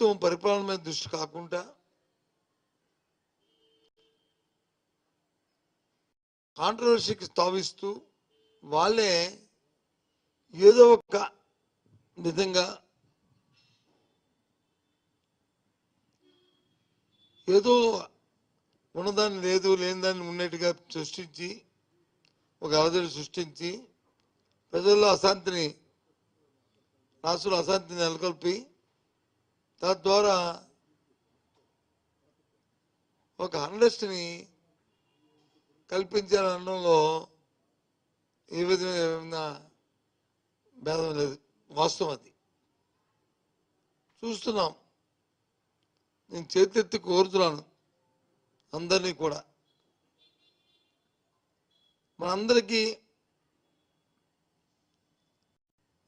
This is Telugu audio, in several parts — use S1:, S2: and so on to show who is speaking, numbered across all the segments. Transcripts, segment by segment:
S1: ప్రభుత్వం పరిపాలన మీద దృష్టి కాకుండా కాంట్రవర్సీకి తావిస్తూ వాళ్ళే ఏదో ఒక విధంగా ఏదో ఉన్నదాన్ని లేదు లేని దాన్ని ఉన్నట్టుగా సృష్టించి ఒక అవధిని సృష్టించి ప్రజల్లో అశాంతిని రాష్ట్రంలో అశాంతిని నెలకొల్పి తద్వారా ఒక అండర్స్ట్ని కల్పించాలనడంలో ఏ విధమైన భేదం లేదు. వాస్తవం అది. చూస్తున్నాం. నేను చేతెత్తి కోరుతున్నాను అందరినీ కూడా. మనందరికీ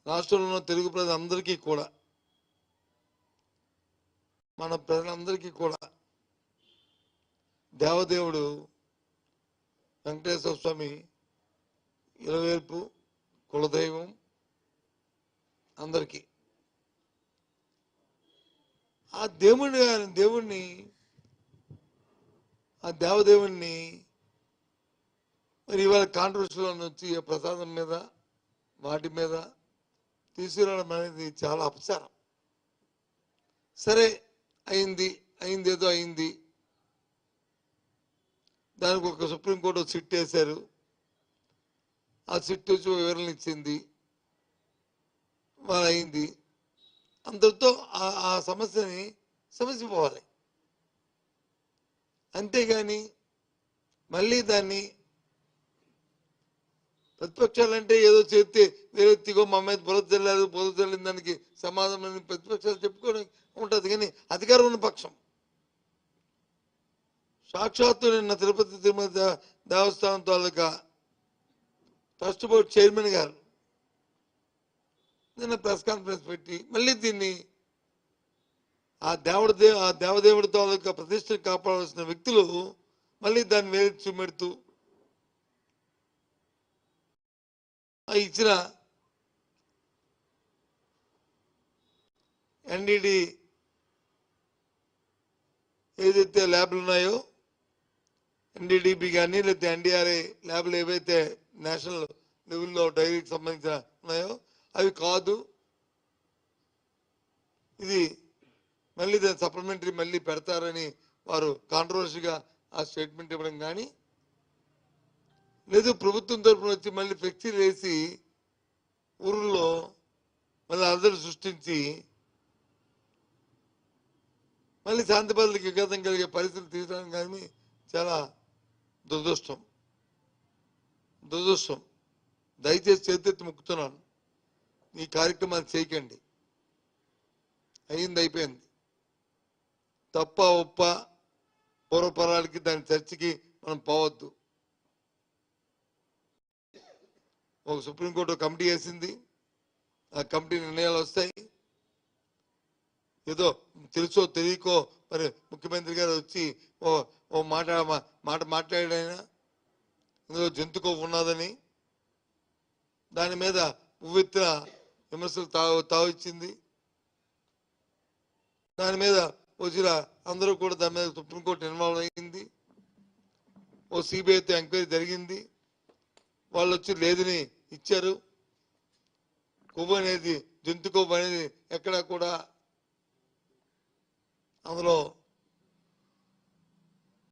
S1: రాష్ట్రంలో ఉన్న తెలుగు ప్రజలందరికీ కూడా మన ప్రజలందరికీ కూడా. దేవదేవుడు వెంకటేశ్వర స్వామి ఇరవేర్పు కులదైవం అందరికీ. ఆ దేవుని దేవుణ్ణి ఆ దేవదేవుణ్ణి మరి ఇవాళ కాంట్రవర్సీలో వచ్చి ప్రసాదం మీద వాటి మీద తీసుకురావడం అనేది చాలా అపచారం. సరే అయింది అయింది ఏదో అయింది. దానికి ఒక సుప్రీంకోర్టు సిట్ వేశారు. ఆ సిట్ వచ్చి ఒక వివరణ ఇచ్చింది. వాళ్ళు అయింది. అందరితో ఆ- ఆ సమస్యని సమస్య పోవాలి అంతేగాని మళ్ళీ దాన్ని ప్రతిపక్షాలంటే ఏదో చేస్తే వేరే తిగో మా మీద బురద చల్లారు బురద చల్లిన దానికి సమాధానం ప్రతిపక్షాలు చెప్పుకోవడం ఉంటుంది. కానీ అధికారం ఉన్న పక్షం. సాక్షాత్తు నిన్న తిరుపతి తిరుమల దేవస్థానం తాలూకా ట్రస్ట్ బోర్డ్ చైర్మన్ గారు నిన్న ప్రెస్ కాన్ఫరెన్స్ పెట్టి మళ్ళీ దీన్ని ఆ దేవుడి దేవ ఆ దేవదేవుడి తాలూకా ప్రతిష్టను కాపాడాల్సిన వ్యక్తులు మళ్ళీ దాన్ని వేరే చూపెడుతూ ఆ ఇచ్చిన ఎన్డిడి ఏదైతే ల్యాబ్లు ఉన్నాయో ఎన్డీడీబీ కానీ లేకపోతే ఎన్డీఆర్ఏ ల్యాబ్లు ఏవైతే నేషనల్ లెవెల్లో డైరీకి సంబంధించిన ఉన్నాయో అవి కాదు. ఇది మళ్ళీ దాని సప్లిమెంటరీ మళ్ళీ పెడతారని వారు కాంట్రవర్సీగా ఆ స్టేట్మెంట్ ఇవ్వడం కానీ లేదు ప్రభుత్వం తరఫున వచ్చి మళ్ళీ ఫ్లెక్సీలు వేసి ఊర్లో మళ్ళీ అల్లరి సృష్టించి మళ్ళీ శాంతి భద్రతకి విఘాతం కలిగే పరిస్థితులు తీసడం కానీ చాలా దురదృష్టం. దురదృష్టం. దయచేసి చేతెత్తి మొక్కుతున్నాను. ఈ కార్యక్రమాలు చేయకండి. అయింది అయిపోయింది. తప్ప ఒప్ప పూర్వపరాలకి దాని చర్చకి మనం పోవద్దు. ఒక సుప్రీంకోర్టు కమిటీ వేసింది. ఆ కమిటీ నిర్ణయాలు వస్తాయి. ఏదో తెలుసో తెలియకో మరి ముఖ్యమంత్రి గారు వచ్చి ఓ ఓ మాట మాట మాట్లాడాయన ఇందులో జంతుకో ఉన్నదని. దాని మీద ఉవ్వెత్తిన విమర్శలు తావు తావిచ్చింది దాని మీద వచ్చిన అందరూ కూడా దాని మీద సుప్రీంకోర్టు ఇన్వాల్వ్ అయ్యింది ఓ సిబిఐతో ఎంక్వైరీ జరిగింది. వాళ్ళు వచ్చి లేదని ఇచ్చారు. కొవ్వు అనేది జంతు కొవ్వు అనేది ఎక్కడా కూడా అందులో